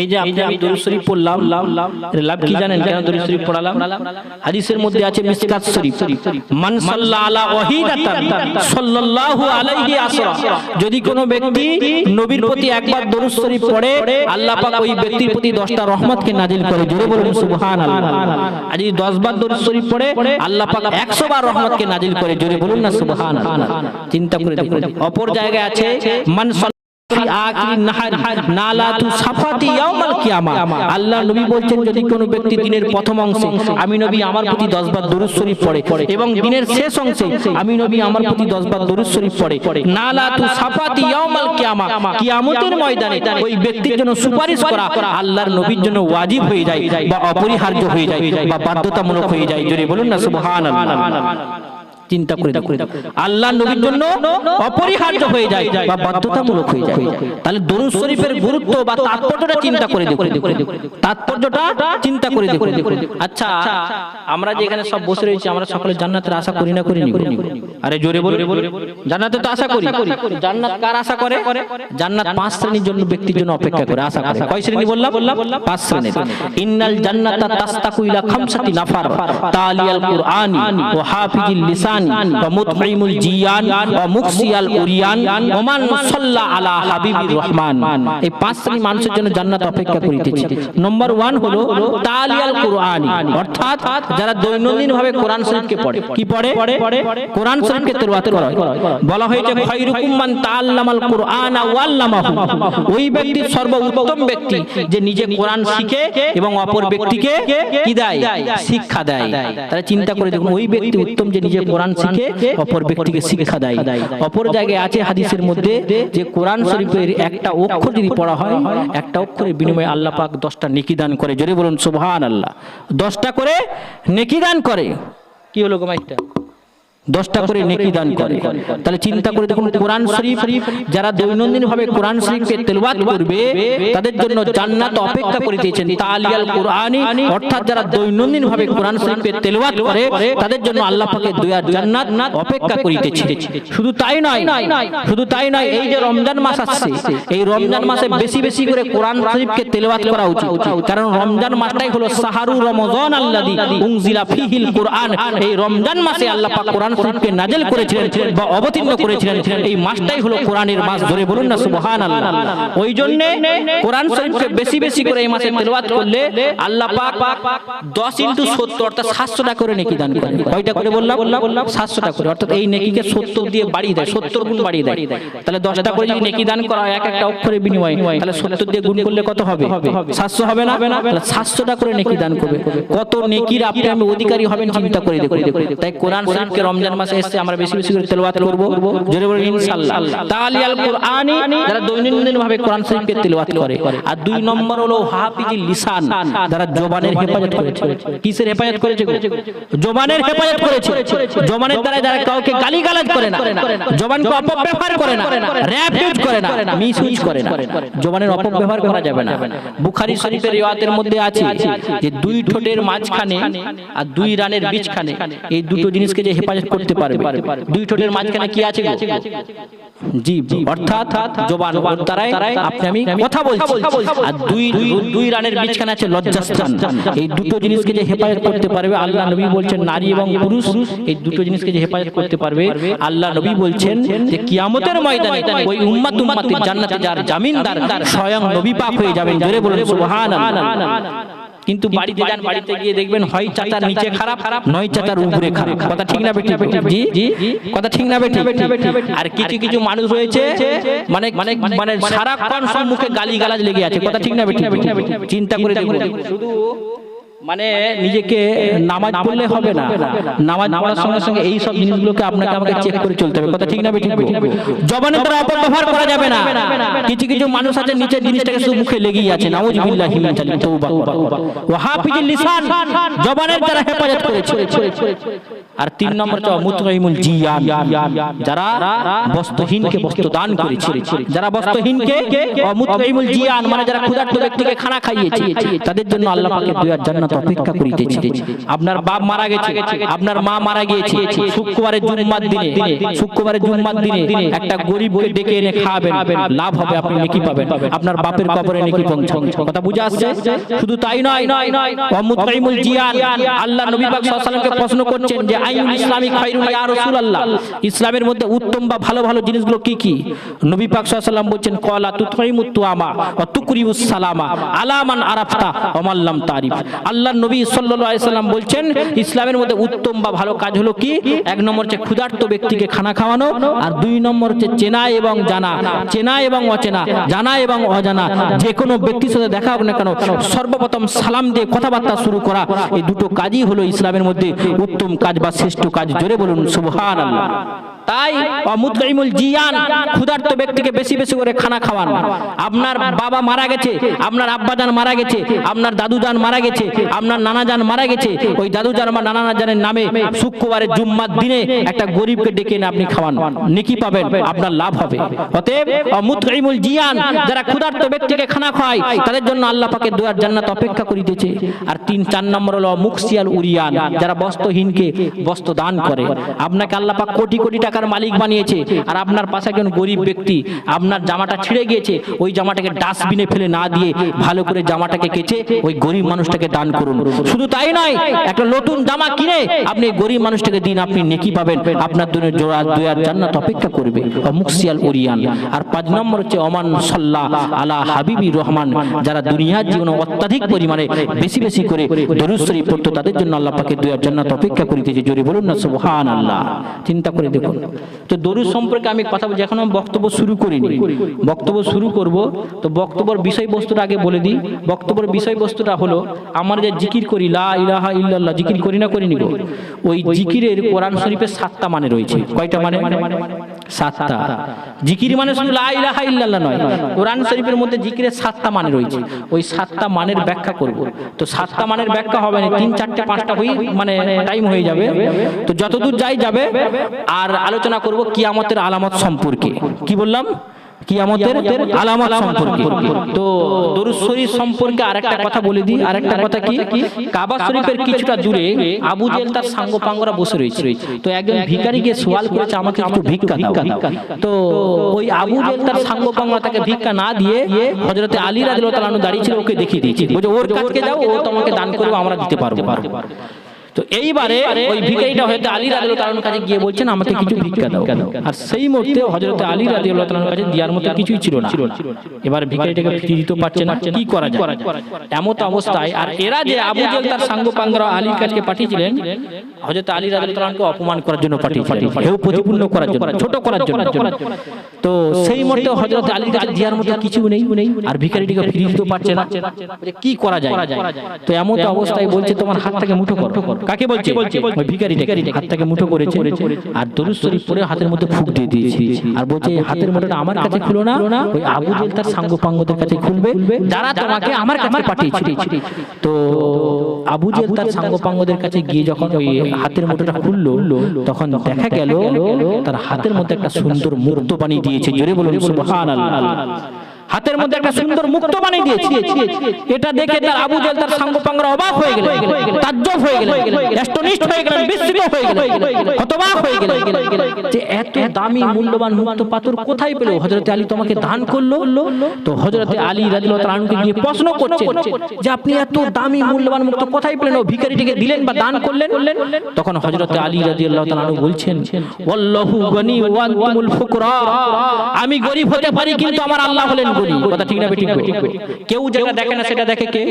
এই যে আপনি আমি দরুদ শরীফ পড়লাম এর লাভ কি জানেন? কেন দরুদ শরীফ পড়ালাম। হাদিসের মধ্যে আছে মিসকাত শরীফ। মান সাল্লা আলা ওয়াহিদাতান সাল্লাল্লাহু আলাইহি আসরা। যদি কোনো ব্যক্তি নবীর প্রতি একবার দরুদ শরীফ পড়ে আল্লাহ পাক ওই ব্যক্তির প্রতি 10টা রহমতকে নাজিল করে। জোরে বলুন সুবহানাল্লাহ। আর যদি 10 বার দরুদ শরীফ পড়ে আল্লাহ পাক 100 বার রহমতকে নাজিল করে। জোরে বলুন না সুবহানাল্লাহ। চিন্তা করে দেখুন। অপর জায়গায় আছে মান আল্লাহ নবী বলছেন, যদি কোনো ব্যক্তি দিনের প্রথম অংশে আমি নবী আমার প্রতি 10 বার দরুদ শরীফ পড়ে এবং দিনের শেষ অংশে আমি নবী আমার প্রতি 10 বার দরুদ শরীফ পড়ে নালাতু সাফাতি ইয়াউমাল কিয়ামা। কিয়ামতের ময়দানে ওই ব্যক্তির জন্য সুপারিশ করা আল্লাহর নবীর জন্য ওয়াজিব হয়ে যায় বা অপরিহার্য হয়ে যায় বা বাধ্যতামূলক হয়ে যায়। যদি বলুন না, সুবহানাল্লাহ। চিন্তা করে আল্লাহ নবীর জন্য অপরিহার্য হয়ে যায় বা বাধ্যতামূলক হয়ে যায়। তাহলে দরুদ শরীফের গুরুত্ব বা তাৎপর্যটা চিন্তা করে দেখুন। তাৎপর্যটা চিন্তা করে দেখুন। আচ্ছা আমরা যে এখানে সব বসে রয়েছি আমরা সকলে জান্নাতের আশা করি না করি আরে জোরে বলে জান্নাতে তো আশা করি। জান্নাত কার। আশা করে? জান্নাত পাঁচ শ্রেণির জন্য ব্যক্তির জন্য অপেক্ষা করে আশা করে। কয় শ্রেণি বললাম? পাঁচ শ্রেণি ইন্নাল জান্নাতা তাস্তাকু ইলা খামসাতি নাফার। তালিয়াল কুরআনি। ওয়া হাফিজিল লিসানি। ওয়া মুতঈমুল জিয়ান ওয়া মুকসিয়াল উরিয়ান ওয়া মান সাল্লা আলা হাবিবির রহমান। এই পাঁচ শ্রেণি মানুষের জন্য জান্নাত অপেক্ষা করিতেছে। নম্বর হলো তালিয়াল কুরআনি। অর্থাৎ যারা দৈনন্দিন ভাবে কোরআন শরীফকে পড়ে। কি পড়ে? কোরআন শরীফকে তেলাওয়াত করে। বলা হয়েছে খায়রুকুম মান তাআল্লামাল কুরআনা ওই ব্যক্তি সর্বোত্তম ব্যক্তি যে নিজে কোরআন শিখে এবং অপর ব্যক্তিকে কি দেয়? শিক্ষা দেয়? তারা চিন্তা করে দেখুন ওই ব্যক্তি উত্তম যে নিজে কোরআন শিখে অপর ব্যক্তিকে শিক্ষা দেয়। অপর জায়গায় আছে হাদিসের মধ্যে যে কোরআন শরীফের একটা অক্ষর যদি পড়া হয় একটা অক্ষরের বিনিময়ে আল্লাহ পাক দশটা নেকি দান করে। যদি বলুন সুবহান আল্লাহ দশটা করে নেকি দান করে। কি হলো গো মাইকটা? দশটা করে নেকি দান করে। তাহলে চিন্তা করে দেখুন কোরআন শরীফ যারা দৈনন্দিন ভাবে কোরআন শরীফকে তেলাওয়াত করবে তাদের জন্য জান্নাত অপেক্ষা করে দিয়েছেন তালিয়াল কোরআনি অর্থাৎ যারা দৈনন্দিন ভাবে কোরআন শরীফকে তেলাওয়াত করে তাদের জন্য আল্লাহ পাকের দয়ার জান্নাত অপেক্ষা করিতেছে শুধু তাই নয় শুধু তাই নয় এই যে রমজান মাস আসছে এই রমজান মাসে বেশি বেশি করে কোরআন শরীফকে তেলাওয়াত করা উচিত। কারণ রমজান মাসটাই হলো সাহারু রমজান আল্লাযী উনজিলা ফিহিল কোরআন এই রমজান মাসে আল্লাহ পাক কোরআন শরীফকে নাজেল করেছিলেন বা অবতীর্ণ করেছিলেন, এই মাসটাই হলো কোরআনের মাস ধরে বলুন না, সুবহানাল্লাহ। ওই জন্য কোরআন শরীফকে বেশি বেশি করে এই মাসে তেলাওয়াত করলে আল্লাহ পাক 10 ইনটু 70 অর্থাৎ 700 টাকা করে নেকি দান করেন। কয়টা করে বললাম? বললাম 700 টাকা করে। অর্থাৎ এই নেকিকে 70 দিয়ে বাড়িয়ে দেয় 70 গুণ বাড়িয়ে দেয়। তাহলে 10টা করে যদি নেকি দান করা হয়, এক একটা অক্ষরের বিনিময়ে, তাহলে 70 দিয়ে গুণ করলে কত হবে? 700 হবে না? তাহলে 700 টাকা করে নেকি দান করবে। কত নেকির আপনি আমি অধিকারী হবেন, চিন্তা করে দেখুন। তাই কোরআন শরীফকে রমজান মাসে এসে আমরা বেশি বেশি করে তেলাওয়াত করব। জোরে বলুন, ইনশাআল্লাহ। তালিয়াল কুরআনি যারা দৈনন্দিন ভাবে কোরআন শরীফকে তেলাওয়াত করে। আর দুই নম্বর হলো হাফিজি লিসান, যারা জবানের হেফাজত করেছে। কিসের হেফাজত করেছে জবানের হেফাজত করেছে। জবানের দ্বারা যারা কাউকে গালিগালাজ করে না, জবানকে অপব্যবহার করে না র‍্যাপ ইউজ করে না, মিস ইউজ করে না, জবানের অপব্যবহার করা যাবে না। বুখারী শরীফের রিওয়ায়াতের মধ্যে আছে যে দুই ঠোঁটের মাঝখানে আর দুই রানের বিচখানে এই দুটো জিনিসকে যে হেফাজত করতে পারবে। দুই ঠোঁটের মাঝখানে কি আছে? জীব অর্থাৎ জবান দ্বারাই আপনি আমি কথা বলছি। আর দুই দুই রানের মাঝখানে আছে লজ্জাস্থান। এই দুটো জিনিসকে যে হেফাজত করতে পারবে আল্লাহ নবী বলছেন নারী এবং পুরুষ। এই দুটো জিনিসকে যে হেফাজত করতে পারবে আল্লাহ নবী বলছেন যে কিয়ামতের ময়দানে ওই উম্মাত উম্মাতের জান্নাতে যার জামিনদার স্বয়ং নবী পাক হয়ে যাবেন। জোরে বলুন সুবহানাল্লাহ। কিন্তু বাড়িতে যান বাড়িতে গিয়ে দেখবেন হয় চাচার নিচে খারাপ খারাপ নয় চাচার উপরে খারাপ। কথা ঠিক না বেটি? জি জি কথা ঠিক না বেটি? আর কিছু কিছু মানুষ রয়েছে মানে মানে মানে সারাক্ষণ সব মুখে গালি গালাজ লেগে আছে। কথা ঠিক না বেটি? চিন্তা করে দেখুন। শুধু মানে নিজেকে নামাজ পড়লে হবে না। নামাজ পড়ার সঙ্গে সঙ্গে এই সব জিনিসগুলোকে আপনাকে আমাকে চেক করে চলতে হবে। কথা ঠিক না বেটি জবানের দ্বারা অপব্যবহার করা যাবে না। কিছু কিছু মানুষ আছে নিচের জিনিসটাকে শুধু মুখে লেগেই আছে। নাউজ বিল্লাহি মিন জালিম তওবা ওয়া হাফিজুল লিসান জবানের দ্বারা হেফাজত করেছে আর তিন নম্বর হচ্ছে মুতগাইমুল জিয়ান। যারা বস্ত্রহীনকে বস্ত্র দান করেছে। যারা বস্ত্রহীনকে মুতগাইমুল জিয়ান মানে যারা ক্ষুধার্ত ব্যক্তিকে খানা খাইয়েছে তাদের জন্য আল্লাহ পাকের দয়ার জান্নাত অপেক্ষা করিতেছে। আপনার বাপ মারা গেছে আপনার মা মারা গিয়েছে। জুম্মার দিনে জুম্মার দিনে একটা গরিবকে ডেকে এনে খাওয়াবেন লাভ হবে আপনি নেকি পাবেন? আপনার বাপের কবরে নেকি পৌঁছান কথা বুঝে আসছে? শুধু তাই নয়। জিয়ান আল্লাহ নবী পাক সাল্লাল্লাহু আলাইহি ওয়াসাল্লামকে প্রশ্ন করছেন যে ইসলামী ইয়া রাসূলুল্লাহ? ইসলামের মধ্যে উত্তম বা ভালো ভালো জিনিসগুলো কি কি? নবী পাক সাল্লাল্লাহু আলাইহি ওয়াসাল্লাম বলছেন কলা তুতইমুত তুআমা ওয়া তুকরিউস সালামা আলামান আরাফতা ওয়া মান লাম তারিফ আল্লাহর নবী আলাইহি বলছেন, ইসলামের মধ্যে উত্তম বা ভালো কাজ হলো কি? এক নম্বর হচ্ছে ক্ষুধার্ত ব্যক্তিকে খানা খাওয়ানো, আর দুই নম্বর হচ্ছে চেনা এবং জানা। চেনা এবং অচেনা, জানা এবং অজানা, যে কোনো ব্যক্তির সাথে দেখা হোক না কেন, সর্বপ্রথম সালাম দিয়ে কথাবার্তা শুরু করা, এই দুটো কাজই হলো ইসলামের মধ্যে উত্তম কাজ বা শ্রেষ্ঠ কাজ। জোরে বলুন, সুবহানাল্লাহ। তাই জিয়ান, ক্ষুধার্ত ব্যক্তিকে বেশি বেশি করে খানা খাওয়ান। আপনার বাবা মারা গেছে, আপনার আব্বাজান মারা গেছে, আপনার দাদুজান মারা গেছে আপনার নানাজান মারা গেছে। ওই দাদুজান বা নানাজানের নামে শুক্রবারের জুম্মার দিনে একটা গরিবকে ডেকে এনে আপনি খাওয়ান। নেকি পাবেন আপনার লাভ হবে। অতএব অমুতকাইমুল জিয়ান যারা ক্ষুধার্ত ব্যক্তিকে খানা খায় তাদের জন্য আল্লাহ পাকের দুয়ার জান্নাত অপেক্ষা করে করিতেছে আর তিন চার নম্বর হলো মুকসিয়াল উরিয়ান যারা বস্ত্রহীনকে বস্ত্র দান করে। আপনাকে আল্লাহ পাক কোটি কোটি টাকার মালিক বানিয়েছে। আর আপনার পাশে একজন গরিব ব্যক্তি আপনার জামাটা ছিঁড়ে গিয়েছে ওই জামাটাকে ডাস্টবিনে ফেলে না দিয়ে ভালো করে জামাটাকে কেচে ওই গরিব মানুষটাকে দান করুন। শুধু তাই নয়, একটা নতুন জামা কিনে আপনি গরিব মানুষটাকে দিন, আপনি নেকি পাবেন। আপনার জন্য জোড়া দুয়ার জান্নাত অপেক্ষা করবে। মুকসিয়াল উরিয়ান আর পাঁচ নম্বর হচ্ছে ওমান সাল্লাহ আলা হাবিবি রহমান, যারা দুনিয়ার জীবনে অত্যাধিক পরিমাণে বেশি বেশি করে দরুদ শরীফ পড়তো, তাদের জন্য আল্লাহ পাকে দুয়ার জান্নাত অপেক্ষা করিতেছে। জোরে বলুন না, সুবহানাল্লাহ। চিন্তা করে দেখুন। তো দরুদ সম্পর্কে আমি কথা বলছি, এখন বক্তব্য শুরু করিনি। বক্তব্য শুরু করব। তো বক্তব্যের বিষয়বস্তুটা আগে বলে দিই। বক্তব্যের বিষয়বস্তুটা হলো, আমার যে জিকির করি, লা ইলাহা ইল্লাল্লাহ, জিকির করি না, করিনি গো? ওই জিকিরের কোরআন শরীফের সাতটা মানে রয়েছে। কয়টা মানে? সাতটা। জিকির মানে শুধু লা ইলাহা ইল্লাল্লাহ নয়, কোরআন শরীফের মধ্যে জিকিরের সাতটা মানে রয়েছে। ওই সাতটা মানের ব্যাখ্যা করব। তো সাতটা মানের ব্যাখ্যা হবে না, তিন, চারটে, পাঁচটা হই মানে টাইম হয়ে যাবে। তো যতদূর যাই যাবে, আর আলোচনা করব কিয়ামতের আলামত সম্পর্কে। কি বললাম? কিয়ামতের আলামত সম্পর্কে। তো দরুদ শরীফ সম্পর্কে আরেকটা কথা বলে দিই। আরেকটা কথা কি? কাবা শরীফের কিছুটা দূরে আবু জেল তার সাঙ্গ পাঙ্গরা বসে রয়েছে। তো একজন ভিখারি গিয়ে সওয়াল করেছে আমাকে একটু ভিক্ষা দাও। তো ওই আবু জেল তার সাঙ্গ পাঙ্গরা তাকে ভিক্ষা না দিয়ে হযরতে আলী রাদিয়াল্লাহু তাআলা দাঁড়িয়ে ছিল ওকে দেখিয়ে দিয়েছে। ওর কাছে যাও ও তোমাকে দান করবে আমরা দিতে পারব। তো এইবারে ওই ভিখারিটা হয়তো আলী রাদিয়াল্লাহু তাআলার কাছে গিয়ে বলছেন আমাকে কিছু ভিক্ষা দাও। আর সেই মুহূর্তে হযরত আলী রাদিয়াল্লাহু তাআলার কাছে দেওয়ার মতো কিছুই ছিল না। এবার ভিখারিটাকে ফিরিয়ে পারছে না। কি করা যায়? এমত অবস্থায় আর এরা যে আবু জেল তার সাঙ্গ পাঙ্গরা আলীর কাছে পাঠিয়েছিলেন হযরত আলী রাদিয়াল্লাহু তাআলাকে অপমান করার জন্য পাঠিয়েছিলেন। হেউ প্রতিপূর্ণ করার জন্য ছোট করার জন্য। তো সেই মুহূর্তে হযরত আলীর কাছে দেওয়ার মতো কিছু নেই নেই। আর ভিখারিটিকে ফিরিয়ে দিতে পারছে না। কি করা যায়? তো এমন অবস্থায় বলছে তোমার হাত থেকে মুঠো করো কাকে বলছে? ওই ভিখারিটাকে। হাত থেকে মুঠো করেছে। আর দরুদ শরীফ পরে হাতের মধ্যে ফুক দিয়ে দিয়েছে। আর বলছে এই হাতের মুঠোটা আমার কাছে খুলো না। ওই আবু জেল তার সাঙ্গ পাঙ্গদের কাছে খুলবে। যারা তোমাকে আমার কাছে পাঠিয়েছে তো আবু জেল তার সাঙ্গ পাঙ্গদের কাছে গিয়ে যখন ওই হাতের মুঠোটা খুললো তখন দেখা গেল তার হাতের মধ্যে একটা সুন্দর মুক্ত বানিয়ে দিয়েছে। জোরে বলুন সুবহানাল্লাহ। হাতের মধ্যে একটা সুন্দর মুক্ত বানিয়ে দিয়েছে। এটা দেখে তার আবু জেল, তার সাঙ্গ পাঙ্গরা অবাক হয়ে গেল তাজ্জব হয়ে গেল অ্যাস্টনিশড হয়ে গেলেন, বিস্মিত হয়ে গেল হতবাক হয়ে গেল যে এত দামি, মূল্যবান মুক্ত পাথর কোথায় পেল? হযরতে আলী তোমাকে দান করল। তো হযরতে আলী রাদিয়াল্লাহু তাআলা আনহুকে গিয়ে প্রশ্ন করছেন যে, আপনি এত দামি, মূল্যবান মুক্ত কোথায় পেলেন? ও ভিখারিটিকে দিলেন বা দান করলেন। তখন হযরতে আলী রাদিয়াল্লাহু তাআলা বলছেন, ওয়াল্লাহু গনি ওয়া আনতুমুল ফুকরা। আমি গরিব হতে পারি, কিন্তু আমার আল্লাহ হলেন গনি কথা ঠিক না বেঠিক কেউ যেটা দেখে না সেটা দেখে কে?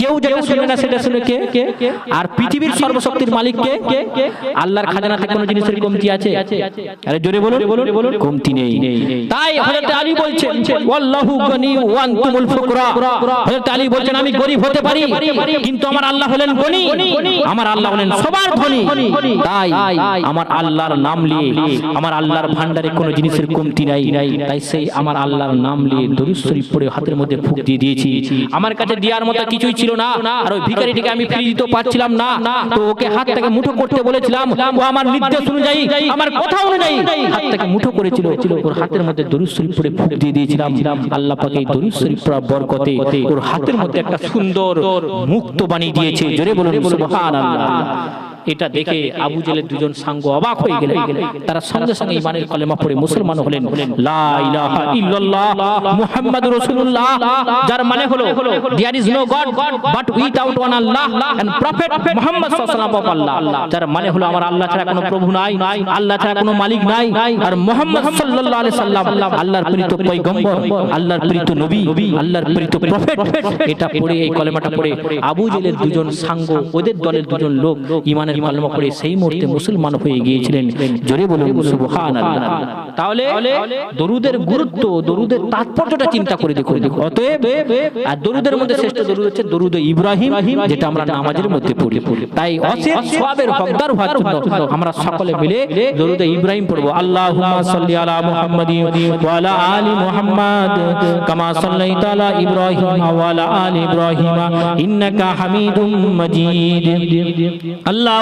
কেউ যেটা শুনে না সেটা শুনে কে? আর পৃথিবীর সর্বশক্তির মালিক কে? আল্লাহর খাজানাতে কোনো জিনিসের কমতি আছে? আরে জোরে বলুন কমতি নেই। তাই হযরত আলী বলছেন গনি ওয়া আনতুমুল ফুকরা। হযরত আলী বলছেন আমি গরিব হতে পারি কিন্তু আমার আল্লাহ হলেন গনি। আমার আল্লাহ হলেন সবার ধনী। তাই আমার আল্লাহর নাম নিয়ে আমার আল্লাহর ভান্ডারে কোনো জিনিসের কমতি নাই। তাই সেই আমার আল্লাহর নাম নিয়ে দরুদ শরীফ পড়ে হাতের মধ্যে ফুক দিয়ে দিয়েছি। আমার কাছে দেওয়ার মতো কিছুই ছিল না। আর ওই ভিখারিটিকে আমি ফ্রি দিতে পারছিলাম না। তো ওকে হাত থেকে মুঠো করতে বলেছিলাম। ও আমার নির্দেশ অনুযায়ী আমার কথা অনুযায়ী হাত থেকে মুঠো করেছিল। ওর হাতের মধ্যে দরুদ শরীফ পড়ে ফুক দিয়ে দিয়েছিলাম। আল্লাহ পাকে এই দরুদ শরীফ পড়ার বরকতে ওর হাতের মধ্যে একটা সুন্দর মুক্ত বানিয়ে দিয়েছে। জোরে বলুন সুবহানাল্লাহ। এটা দেখে আবু জেলের দুজন সাঙ্গ অবাক হয়ে গেলেন। তারা সঙ্গে সঙ্গে ইমানের কলেমা পড়ে মুসলমান হলেন। লা ইলাহা ইল্লাল্লাহ মুহাম্মাদুর রাসূলুল্লাহ। যার মানে হলো there is no god but without one Allah and prophet Muhammad সাল্লাল্লাহু আলাইহি যার মানে হলো আমার আল্লাহ ছাড়া কোনো প্রভু নাই আল্লাহ ছাড়া কোনো মালিক নাই আর মুহাম্মদ সাল্লাল্লাহু আলাইহি সাল্লাম আল্লাহর প্রেরিত পয়গম্বর আল্লাহর প্রেরিত নবী আল্লাহর প্রেরিত প্রফেট। এটা পড়ে এই কলেমাটা পড়ে আবু জেলের দুজন সাঙ্গ ওদের দলের দুজন লোক ইমানের কলেমা পড়ে সেই মুহূর্তে মুসলমান হয়ে গিয়েছিলেন। জোরে বলুন সুবহানাল্লাহ। তাহলে দরুদের গুরুত্ব দরুদের তাৎপর্যটা চিন্তা করে দেখো দেখো অতএব আর দরুদের মধ্যে শ্রেষ্ঠ দরুদ হচ্ছে দরুদ ইব্রাহিম যেটা আমরা নামাজের মধ্যে পড়ি। তাই অশেষ সওয়াবের হকদার হওয়ার জন্য আমরা সকলে মিলে দরুদ ইব্রাহিম পড়ব। আল্লাহুম্মা সাল্লি আলা মুহাম্মাদিন ওয়া আলা আলি মুহাম্মাদ। কামা সাল্লাইতা আলা ইব্রাহিম ওয়া আলা আলি ইব্রাহিম ইন্নাকা হামিদুম মাজিদ আল্লাহুম্মা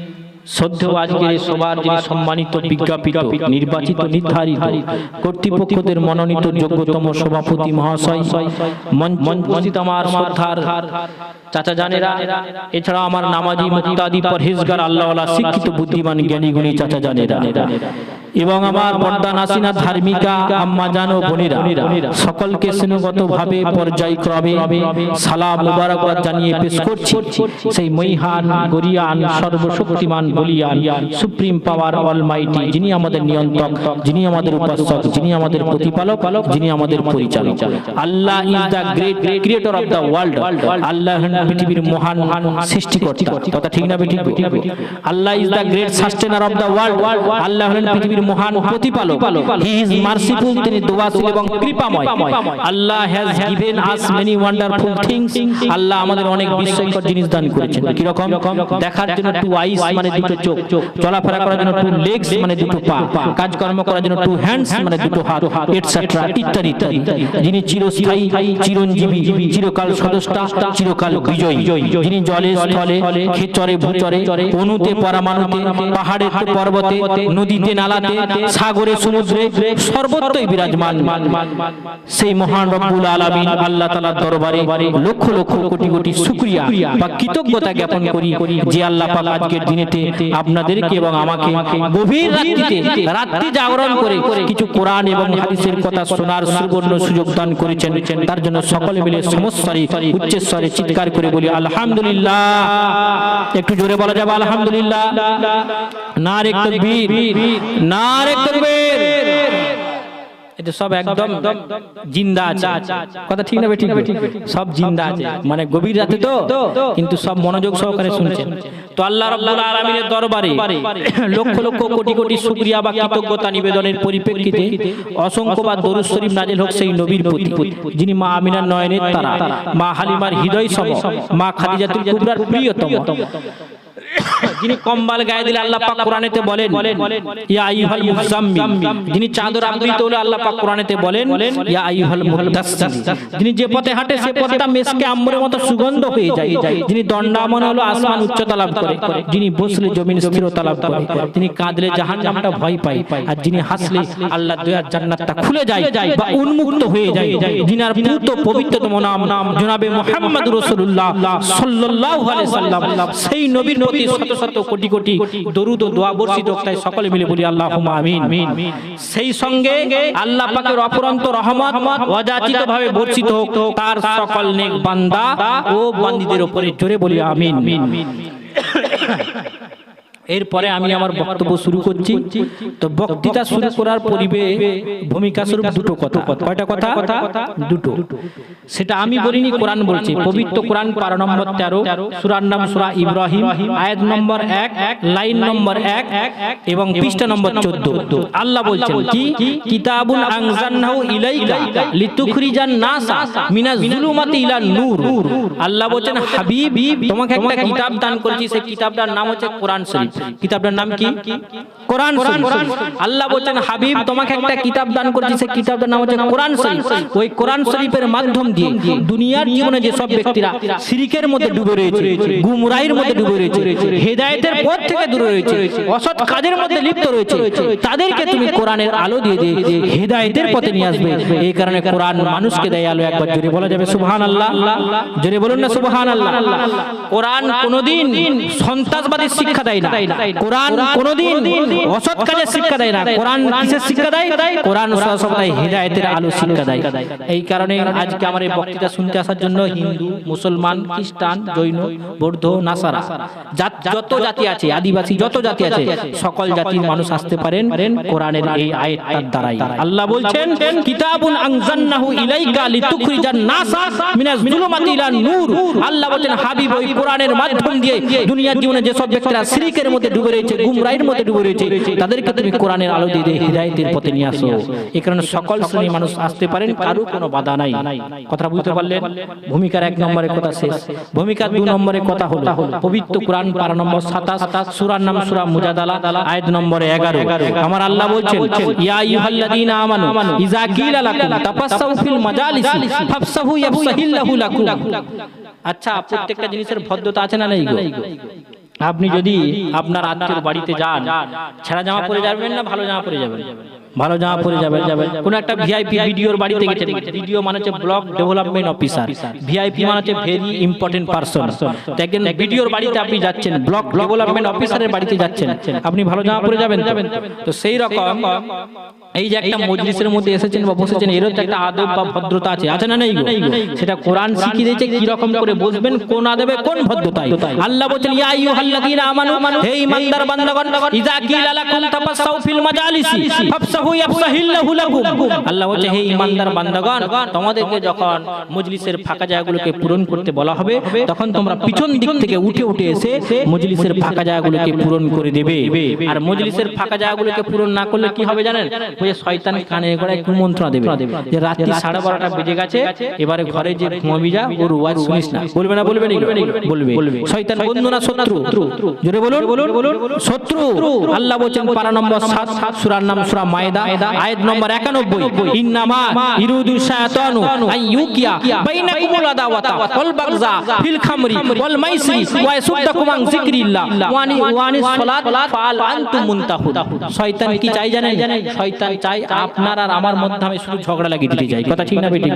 শ্রদ্ধেয় সবার সম্মানিত বিজ্ঞাপিত, নির্বাচিত, নির্ধারিত, কর্তৃপক্ষদের মনোনীত যোগ্যতম সভাপতি মহাশয় চাচা জানেরা এছাড়া আমার নামাজি মুক্তাদি পরহেজগার, আল্লাহওয়ালা শিক্ষিত, বুদ্ধিমান জ্ঞানী গুণী চাচা জানেরা। এবং আমার পর্দা নাসিনা ধার্মিকা আম্মা জানো বোনেরা। সকলকে স্নেহগত ভাবে পর্যায়ক্রমে সালাম মুবারকবাদ জানিয়ে পেশ করছি। সেই মহিহান গরিয়ান সর্বশক্তিমান বলিয়ান সুপ্রিম পাওয়ার অলমাইটি যিনি আমাদের নিয়ন্ত্রক যিনি আমাদের উপাসক যিনি আমাদের প্রতিপালক যিনি আমাদের পরিচালক। Allah is the great creator of the world Allah পৃথিবীর মহান মহান সৃষ্টিকর্তা। কথা ঠিক না বেঠিক Allah is the great sustainer of the world Allah হলেন পৃথিবীর মহান প্রতিপালক। হি ইজ মার্সিফুল তিনি এবং কৃপাময়। Allah has given us many wonderful things Allah আমাদের অনেক বিস্ময়কর জিনিস দান করেছেন। কি রকম দেখার জন্য টু আইস মানে দুটো চোখ। চলাফেরা করার জন্য টু লেগস মানে দুটো পা। কাজকর্ম করার জন্য টু হ্যান্ডস মানে দুটো হাত। এটসেট্রা ইত্যাদি ইত্যাদি যিনি চিরস্থায়ী চিরঞ্জীবী চিরকাল সদস্তা চিরকাল বিজয়ী। যিনি জলে স্থলে খেচরে ভূচরে অনুতে পরমাণুতে পাহাড়ে পর্বতে নদীতে নালাতে সাগরে সমুদ্রে সর্বত্রই বিরাজমান। সেই মহান রব্বুল আলামিন আল্লাহ তাআলার দরবারে লক্ষ লক্ষ কোটি কোটি শুকরিয়া বা কৃতজ্ঞতা জ্ঞাপন করি যে আল্লাহ পাক আজকের দিনেতে আপনাদেরকে এবং আমাকে গভীর রাত্রিতে রাত্রি জাগরণ করে কিছু কোরআন এবং হাদিসের কথা শোনার সুবর্ণ সুযোগ দান করেছেন। তার জন্য সকলে মিলে সমস্তরে উচ্চস্বরে চিৎকার করে বলি আলহামদুলিল্লাহ। একটু জোরে বলা যাবে আলহামদুলিল্লাহ। নারে তাকবীর নারে তাকবীর এটা সব একদম জিন্দা আছে। কথা ঠিক না ঠিক সব জিন্দা আছে। মানে গভীর রাতে তো কিন্তু সব মনোযোগ সহকারে শুনছেন। তো আল্লাহ রাব্বুল আলামিনের দরবারে লক্ষ লক্ষ কোটি কোটি শুকরিয়া বা কৃতজ্ঞতা নিবেদনের পরিপ্রেক্ষিতে অসংখ্যবার দরুদ শরীফ নাজিল হোক সেই নবীর প্রতি যিনি মা আমিনার নয়নের তারা মা হালিমার হৃদয় সম মা খাদিজাতুল কুবরার প্রিয়তম। যিনি কম্বাল গায়ে দিলে আল্লাহ পাক কোরআনেতে বলেন, ইয়া আইয়ুহাল মুজাম্মিল যিনি চাদর আবৃত হলে আল্লাহ পাক কোরআনেতে বলেন, ইয়া আইয়ুহাল মুদাসসির যিনি যে পথে হাঁটে সে পথটা মেসকে আম্বরের মতো সুগন্ধ হয়ে যায়। যিনি দণ্ডামন হলো আসমান উচ্চতা লাভ করে। যিনি বসলে জমিন স্থিরতা লাভ করে। যিনি কাঁদলে জাহান্নামটা ভয় পায়। আর যিনি হাসলে আল্লাহ দয়ার জান্নাতটা খুলে যায় বা উন্মুক্ত হয়ে যায়। যিনার পূত পবিত্রতম নাম নাম জনাবে মুহাম্মদ রাসূলুল্লাহ সাল্লাল্লাহু আলাইহি সাল্লাম। সেই নবীর প্রতি শত শত কোটি কোটি দরুদ ও দোয়া বর্ষিত তাই সকলে মিলে বলি আল্লাহুম্মা আমিন। সেই সঙ্গে আল্লাহ পাকের অপরন্ত রহমত অযাচিত ভাবে বর্ষিত হোক তার সকল নেক বান্দা ও বান্দীদের উপরে জোরে বলি আমিন। এরপরে আমি আমার বক্তব্য শুরু করছি। তো বক্তৃতা শুরু করার পরিবে ভূমিকা স্বরূপ দুটো কথা। কয়টা কথা? দুটো। সেটা আমি বলিনি কোরআন বলছি। পবিত্র কোরআন পারা নম্বর তেরো সুরার নাম সুরা ইব্রাহিম আয়াত নম্বর এক এক লাইন নম্বর এক এক এবং পৃষ্ঠা নম্বর চোদ্দ। আল্লাহ বলছেন কি কিতাবুন আনজালনাহু ইলাইকা লিতুখরিজান নাসা মিনাজ জুলুমাতি ইলা নূর। আল্লাহ বলছেন হাবিব তোমাকে একটা কিতাব দান করেছি। সেই কিতাবটার নাম হচ্ছে কোরআন শরীফ কিতাবটার নাম কি? কোরআন আল্লাহ বলছেন হাবিব তোমাকে একটা কিতাব দান করেছি সেই কিতাবটার নাম হচ্ছে কোরআন শরীফ। ওই কোরআন শরীফের মাধ্যম দিয়ে দুনিয়ার জীবনে যে সব ব্যক্তিরা শিরিকের মধ্যে ডুবে রয়েছে গুমরাইয়ের মধ্যে ডুবে রয়েছে হেদায়েতের পথ থেকে দূরে রয়েছে অসৎ কাজের মধ্যে লিপ্ত রয়েছে। তাদেরকে তুমি কোরআনের আলো দিয়ে দিয়ে হেদায়েতের পথে নিয়ে আসবে। এই কারণে কোরআন মানুষকে দেয় আলো একবার। জোরে বলা যাবে সুবহানাল্লাহ। জোরে বলুন না সুবহানাল্লাহ কোরআন কোনোদিন সন্ত্রাসবাদী শিক্ষা দেয় না কোরআন কোনোদিন অসৎ কাজের শিক্ষা দেয় না। কোরআন কিসের শিক্ষা দেয়? কোরআন সর্বদাই হেদায়েতের আলো শিক্ষা দেয়। এই কারণে আজকে আমার এই বক্তৃতা শুনতে আসার জন্য হিন্দু মুসলমান খ্রিস্টান জৈন বৌদ্ধ নাসারা যত জাতি আছে আদিবাসী যত জাতি আছে সকল জাতির মানুষ আসতে পারেন কোরআনের এই আয়াতটার দ্বারাই। আল্লাহ বলছেন কিতাবুন আনজালনাহু ইলাইকা লিতুখরিজান নাসা মিনাজ জুলুমাতি ইলা নূর। আল্লাহ হাবিব ওই কোরআনের মাধ্যম দিয়ে দুনিয়ার জীবনে যে সব ব্যক্তিরা শিরকের মধ্যে ডুবে রয়েছে গুমরাইয়ের মধ্যে ডুবে রয়েছে, তাদেরকে তুমি কোরআনের আলো দিয়ে দিয়ে হিদায়াতের পথে নিয়ে আসো। এই কারণে সকল শ্রেণির মানুষ আসতে পারেন, কারও কোনো বাধা নাই। কথা বুঝতে পারলেন? ভূমিকার এক নম্বরে কথা শেষ। ভূমিকার দু নম্বরে কথা হলো, পবিত্র কোরআন পারা নম্বর সাতাশ, সুরার নাম সুরা মুজাদালা, আয়াত নম্বরে এগারো। আমার আল্লাহ বলছেন, ইয়া আইয়ুহাল্লাযীনা আমানু, ইযা কিলা লাকুম তাফাসসাহু ফিল মাজালিসি, ফাফসাহু ইয়াফসাহিল্লাহু লাকুম। আচ্ছা প্রত্যেকটা জিনিসের ভদ্রতা আছে না নাই গো? আপনি যদি আপনার আত্মীয় বাড়িতে যান ছেঁড়া জামা পরে যাবেন না ভালো জামা পরে যাবেন। ভালো জামা পরে যাবেন। যাবেন। কোন একটা ভিআইপি ভিডিওর বাড়িতে গেছেন ভিডিও মানে হচ্ছে ব্লক ডেভেলপমেন্ট অফিসার ভিআইপি মানে হচ্ছে ভেরি ইম্পর্টেন্ট পারসন দেখেন ভিডিওর বাড়িতে আপনি যাচ্ছেন ব্লক ডেভেলপমেন্ট অফিসারের বাড়িতে যাচ্ছেন। আপনি ভালো জামা পরে যাবেন যাবেন। তো সেই রকম এই যে একটা মজলিসের মধ্যে এসেছেন বা বসেছেন এরও একটা আদব বা ভদ্রতা আছে। আছে না নেই সেটা কোরআন শিখিয়ে দিয়েছে কি রকম করে বসবেন কোন আদবে কোন ভদ্রতায়? আল্লাহ বলেন ইয়া আইয়ুহাল্লাযীনা আমানু হে ঈমানদার বান্দাগণ ইযা কিলা লাকুম তাফাসসাউ ফিল মাজালিসি লাকুম আল্লাহ বলছে হে ঈমানদার বান্দাগণ তোমাদেরকে যখন মজলিসের ফাঁকা জায়গাগুলোকে পূরণ করতে বলা হবে তখন তোমরা পিছন দিক থেকে উঠে উঠে এসে মজলিসের ফাঁকা জায়গাগুলোকে পূরণ করে দেবে। আর মজলিসের ফাঁকা জায়গাগুলোকে পূরণ না করলে কি হবে জানেন? যে শয়তান কানে করে কুমন্ত্রণা দেবে। যে রাত্রি সাড়ে বারোটা বেজে গেছে এবারে ঘরে যে ঘুমাবি যা ওর ওয়াজ শুনিস না। বলবে না বলবে না বলবে শয়তান বন্ধু না। শত্রু জোরে বলুন বলুন বলুন শত্রু আল্লাহ বলছেন পারা নম্বর সাত সাত সুরার নাম সুরা মায়দা আয়াত নম্বর একানব্বই। ইন্নামা ইরুদু শায়াতানু আন বাইনাকুমুল আদাওয়াতা ওয়াল বাগজা ফিল খামরি ওয়াল মাইসিরি ওয়া ইয়াসুদ্দাকুম আন যিকরিল্লাহ। ওয়ানি ওয়ানি সালাত ফাল আনতুম মুনতাহুন শয়তান কি চাই জানেন? শয়তান চাই আপনার আর আমার মধ্যে আমি শুধু ঝগড়া লাগিয়ে দিতে চাই। কথা ঠিক না বেঠিক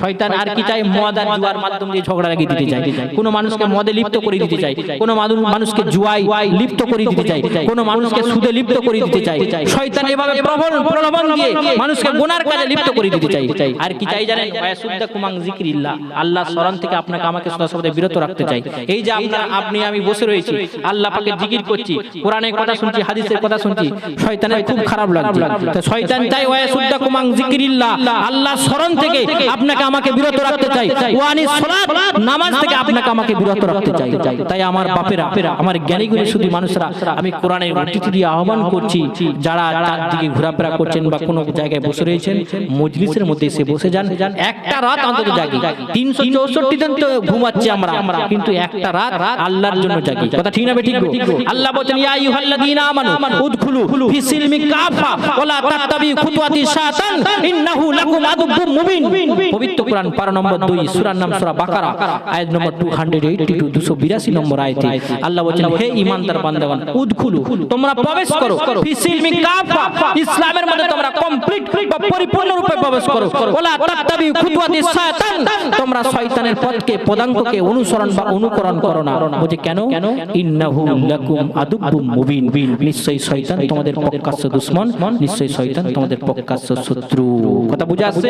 শয়তান আর কি চাই? মদ আর জুয়ার মাধ্যম দিয়ে ঝগড়া লাগিয়ে দিতে চাই। কোন মানুষকে মদে লিপ্ত করে দিতে চাই। কোন মানুষকে জুয়াই লিপ্ত করে দিতে চাই। কোন মানুষকে সুদে লিপ্ত করে দিতে চাই। শয়তান এভাবে প্রবল প্রলোভন দিয়ে মানুষকে গুনার কাজে লিপ্ত করে দিতে চাই। আর কি চাই জানেন? ওয়াসুদ্দা কুমাং জিকিরিল্লাহ আল্লাহ স্মরণ থেকে আপনাকে আমাকে সদা সর্বদা বিরত রাখতে চাই। এই যে আপনারা আপনি আমি বসে রয়েছি। আল্লাহ পাকে জিকির করছি। কোরআনের কথা শুনছি হাদিসের কথা শুনছি। শয়তানের খুব খারাপ লাগছে। তো শয়তান চাই ওয়াসুদ্দা কুমাং জিকিরিল্লাহ আল্লাহ স্মরণ থেকে আপনাকে আমাকে বিরত রাখতে চাই। ওয়ানি সালাত নামাজ থেকে আপনাকে আমাকে বিরত রাখতে চাই। তাই আমার বাপেরা আমার জ্ঞানীগুলি শুধু মানুষরা আমি কোরআনের দিয়ে আহ্বান করছি। যারা চারদিকে ঘোরাফেরা করছেন বা কোনো জায়গায় বসে রয়েছেন, মজলিসের মধ্যে এসে বসে যান। একটা রাত অন্তত জাগি। তিনশো চৌষট্টি দিন তো ঘুমাচ্ছি আমরা। কিন্তু একটা রাত আল্লাহর জন্য জাগি। কথা ঠিক না ঠিক আল্লাহ বলেন ইয়া আইয়ুহাল্লাযীনা আমানু, উদখুলু ফি সিলমি কাফা ওয়ালা তাত্তাবি খুতুওয়াতি শাতান, ইন্নাহু লাকুম আদুব্বুম মুবিন। পবিত্র কোরআন পারা নম্বর 2 সূরার নাম সূরা বাকারা, আয়াত নম্বর 282 282 নম্বর আয়াতে আল্লাহ বলেন হে ঈমানদার বান্দাগণ, উদখুলু, তোমরা প্রবেশ করো ফি সিলমি কাফা ইসলামের মধ্যে তোমরা কমপ্লিট বা পরিপূর্ণ রূপে প্রবেশ করো। ওলা তাত্তাবি খুতুয়াতি শয়তান তোমরা শয়তানের পথকে পদাঙ্ককে অনুসরণ বা অনুকরণ করো না। বুঝে কেন? ইন্নাহু লাকুম আদুব্বুম মুবিন। নিশ্চয়ই শয়তান তোমাদের প্রকাশ্য দুশমন নিশ্চয়ই শয়তান তোমাদের প্রকাশ্য শত্রু। কথা বুঝা আসছে?